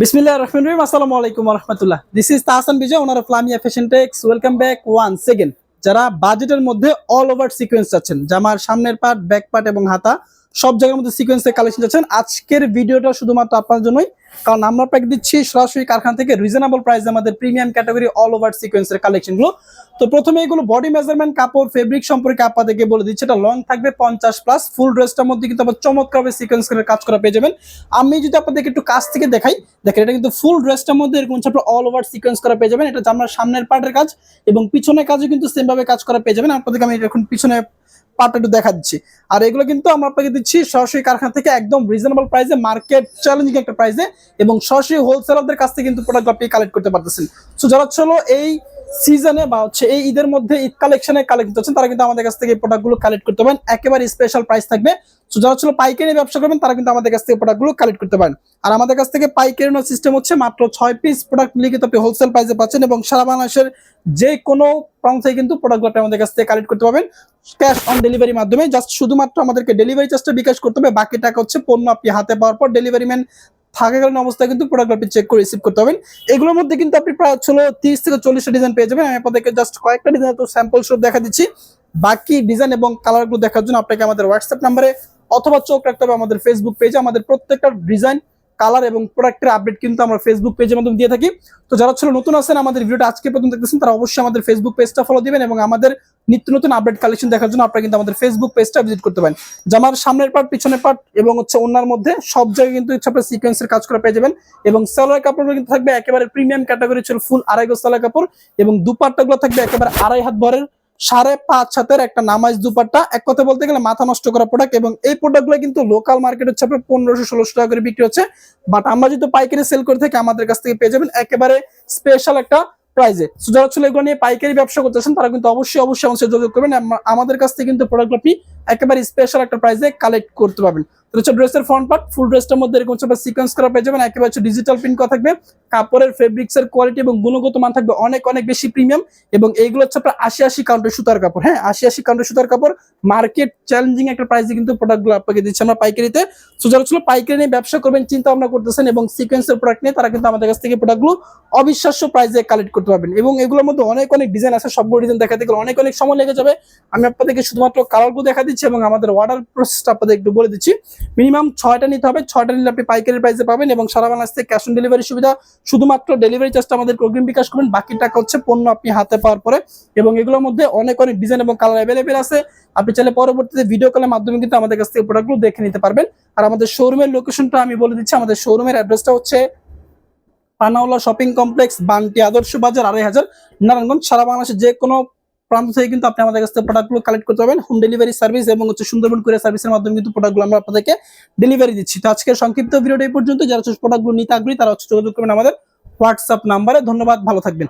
বিসমিল্লাহ রহমান রহিম। আসসালামু আলাইকুম রহমতুল্লাহ। This is Tahsan Bijoy owner Flamia fashion tex welcome back one second যারা বাজেটের মধ্যে অল ওভার সিকোয়েন্স চাচ্ছেন জামার সামনের পার্ট ব্যাক পার্ট এবং হাতা সব জায়গার মধ্যে সিকোয়েন্সের কালেকশন চাচ্ছেন আজকের ভিডিওটা শুধুমাত্র আপনার জন্যই। কারণ আমরা প্যাক দিচ্ছি সরাসরি কারখানা থেকে রিজনেবল প্রাইসে আমাদের প্রিমিয়াম ক্যাটাগরি অল ওভার সিকোয়েন্সের কালেকশনগুলো তো প্রথমে এগুলো বডি মেজারমেন্ট কাপড় ফেব্রিক সম্পর্কে আপনাদেরকে বলে দিচ্ছি, এটা লং থাকবে পঞ্চাশ প্লাস ফুল ড্রেসটার মধ্যে কিন্তু আবার চমৎকারভাবে সিকোয়েন্স করে কাজ করা পেয়ে যাবেন। আমি যদি আপনাদেরকে একটু কাছ থেকে দেখাই, দেখেন এটা কিন্তু ফুল ড্রেসটার মধ্যে এরকম হচ্ছে অল ওভার সিকোয়েন্স করা পেয়ে যাবেন। এটা জামার সামনের পার্টের কাজ এবং পিছনের কাজও কিন্তু সেমভাবে কাজ করা পেয়ে যাবেন। আপনাদেরকে আমি এখন পিছনে পার্টটা একটু আর এগুলো কিন্তু আমরা আপনাকে দিচ্ছি সরাসরি কারখানা থেকে একদম রিজনেবল প্রাইসে মার্কেট চ্যালেঞ্জিং একটা প্রাইসে এবং সরাসরি হোলসেলারদের কাছ থেকে কিন্তু প্রোডাক্ট আপনি কালেক্ট করতে পারতেছেন। সো যারা চলো এই সিজনে বা হচ্ছে এই ঈদের মধ্যে ঈদ কালেকশনে কালেক্ট করছেন তারা কিন্তু আমাদের কাছ থেকে এই প্রোডাক্টগুলো কালেক্ট করতে পারেন। একেবারে স্পেশাল প্রাইস থাকবে। সো যারা ছিল পাইকারি ব্যবসা করবেন, তারা কিন্তু আমাদের কাছ থেকে প্রোডাক্টগুলো কালেক্ট করতে পারেন। আর আমাদের কাছ থেকে পাইকারি সিস্টেম হচ্ছে মাত্র ছয় পিস প্রোডাক্ট কিন্তু আপনি হোলসেল প্রাইসে পাচ্ছেন এবং সারা বাংলাদেশের যে কোনো প্রান্ত থেকে কিন্তু প্রোডাক্টগুলো আমাদের কাছ থেকে কালেক্ট করতে পারবেন ক্যাশ অন ডেলিভারির মাধ্যমে। জাস্ট শুধুমাত্র আমাদেরকে ডেলিভারি চার্জটা বিকাশ করতে হবে, বাকি টাকা হচ্ছে পণ্য আপনি হাতে পাওয়ার পর ডেলিভারি ম্যান থাকাকালীন অবস্থায় কিন্তু প্রোডাক্ট আপনি চেক করে রিসিভ করতে হবেন এগুলোর মধ্যে কিন্তু আপনি প্রায় ষোলো, তিরিশ থেকে চল্লিশটা ডিজাইন পেয়ে যাবেন। আমি আপনাদেরকে জাস্ট কয়েকটা ডিজাইন তো স্যাম্পল সব দেখা দিচ্ছি। বাকি ডিজাইন এবং কালারগুলো দেখার জন্য আপনাকে আমাদের হোয়াটসঅ্যাপ নাম্বারে অথবা চোখ রাখতে হবে আমাদের ফেসবুক পেজে আমাদের প্রত্যেকটা ডিজাইন কালার এবং প্রোডাক্টের আপডেট কিন্তু আমরা ফেসবুক পেজের মাধ্যমে দিয়ে থাকি। তো যারা ছিল নতুন আছেন, আমাদের ভিডিওটা আজকে পর্যন্ত দেখতেছেন, তারা অবশ্যই আমাদের ফেসবুক পেজটা ফলো দিবেন এবং আমাদের নিত্য নতুন আপডেট কালেকশন দেখার জন্য আপনারা কিন্তু আমাদের ফেসবুক পেজটা ভিজিট করতে পারেন। জামার সামনের পার্ট পিছনের পার্ট এবং হচ্ছে অন্যার মধ্যে সব জায়গায় কিন্তু ইচ্ছা আপনার সিকোয়েন্সের কাজ করা পেয়ে যাবেন এবং সালোয়ার কাপড়গুলো কিন্তু থাকবে একেবারে প্রিমিয়াম ক্যাটাগরি ছিল ফুল আড়াই গজ কাপড় এবং দুপাট্টাগুলো থাকবে একেবারে আড়াই হাত ভরের। সাড়ে পাঁচ হাতের একটা নামাজ দুপাট্টা। এক কথা বলতে গেলে মাথা নষ্ট করা প্রোডাক্ট এবং এই প্রোডাক্টগুলো কিন্তু লোকাল মার্কেট হচ্ছে আপনার পনেরোশো, ষোলোশো টাকা করে বিক্রি হচ্ছে। বাট আমরা যদি পাইকারি সেল করে থাকি, আমাদের কাছ থেকে পেয়ে যাবেন একেবারে স্পেশাল একটা প্রাইজে যারা ছেলেগুলো নিয়ে পাইকারি ব্যবসা করতেছেন তারা কিন্তু অবশ্যই অবশ্যই আমার যোগাযোগ করবেন। আমাদের কাছ থেকে কিন্তু প্রোডাক্ট আপনি একেবারে স্পেশাল একটা প্রাইসে কালেক্ট করতে পারবেন। ড্রেসের ফ্রন্ট পার্ট ফুল ড্রেসটার মধ্যে এরকম হচ্ছে সিকোয়েন্স করা পেয়ে যাবেন, একেবারে হচ্ছে ডিজিটাল প্রিন্ট করা থাকবে। কাপড়ের ফেব্রিক্স এর কোয়ালিটি এবং গুণগত মান থাকবে অনেক অনেক বেশি প্রিমিয়াম এবং এইগুলো হচ্ছে আপনার আশি আশি কাউন্টের সুতার কাপড়। হ্যাঁ আশি আশি কাউন্টের সুতার কাপড় মার্কেট চ্যালেঞ্জিং একটা প্রাইসে কিন্তু প্রোডাক্টগুলো আপনাকে দিচ্ছি আমরা পাইকারিতে। সো যারা ছিল পাইকারি নিয়ে ব্যবসা করবেন, চিন্তা ভাবনা করতেছেন এবং সিকোয়েন্সের প্রোডাক্ট নিয়ে, তারা কিন্তু আমাদের কাছ থেকে প্রোডাক্টগুলো অবিশ্বাস্য প্রাইসে কালেক্ট করতে পারবেন এবং এগুলোর মধ্যে অনেক অনেক ডিজাইন আছে, সবগুলো ডিজাইন দেখাতে গেলে অনেক অনেক সময় লেগে যাবে। আমি আপনাদেরকে শুধুমাত্র কালারগুলো দেখা এবং আমাদের অর্ডার প্রসেসটা আপনাদের একটু বলে দিচ্ছি। মিনিমাম ছয়টা নিতে হবে, ছয়টা নিলে আপনি পাইকারি প্রাইসে পাবেন এবং সারা বাংলাদেশ থেকে ক্যাশ অন ডেলিভারি সুবিধা, শুধুমাত্র ডেলিভারি চার্জটা আমাদের অগ্রিম বিকাশ করবেন, বাকি টাকা হচ্ছে পণ্য আপনি হাতে পাওয়ার পরে এবং এগুলোর মধ্যে অনেক অনেক ডিজাইন এবং কালার অ্যাভেলেবেল আছে। আপনি চাইলে পরবর্তীতে ভিডিও কলের মাধ্যমে কিন্তু আমাদের কাছ থেকে প্রোডাক্টগুলো দেখে নিতে পারবেন। আর আমাদের শোরুমের লোকেশনটা আমি বলে দিচ্ছি, আমাদের শোরুমের অ্যাড্রেসটা হচ্ছে পানাওলা শপিং কমপ্লেক্স বান্টি আদর্শ বাজার, আড়াই হাজার, নারায়ণগঞ্জ। সারা বাংলাদেশের যে কোনো প্রান্ত থেকে কিন্তু আপনি আমাদের কাছ থেকে প্রোডাক্টগুলো কালেক্ট করতে পারবেন। হোম ডেলিভারি সার্ভিস এবং হচ্ছে সুন্দরবন কুরিয়ার সার্ভিসের মাধ্যমে কিন্তু প্রোডাক্টগুলো আমরা আপনাদেরকে ডেলিভারি দিচ্ছি। তো আজকের সংক্ষিপ্ত ভিডিওটা এই পর্যন্ত। যারা প্রোডাক্টগুলো নিতে আগ্রহী, তারা হচ্ছে যোগাযোগ করবেন আমাদের হোয়াটসঅ্যাপ নাম্বারে ধন্যবাদ, ভালো থাকবেন।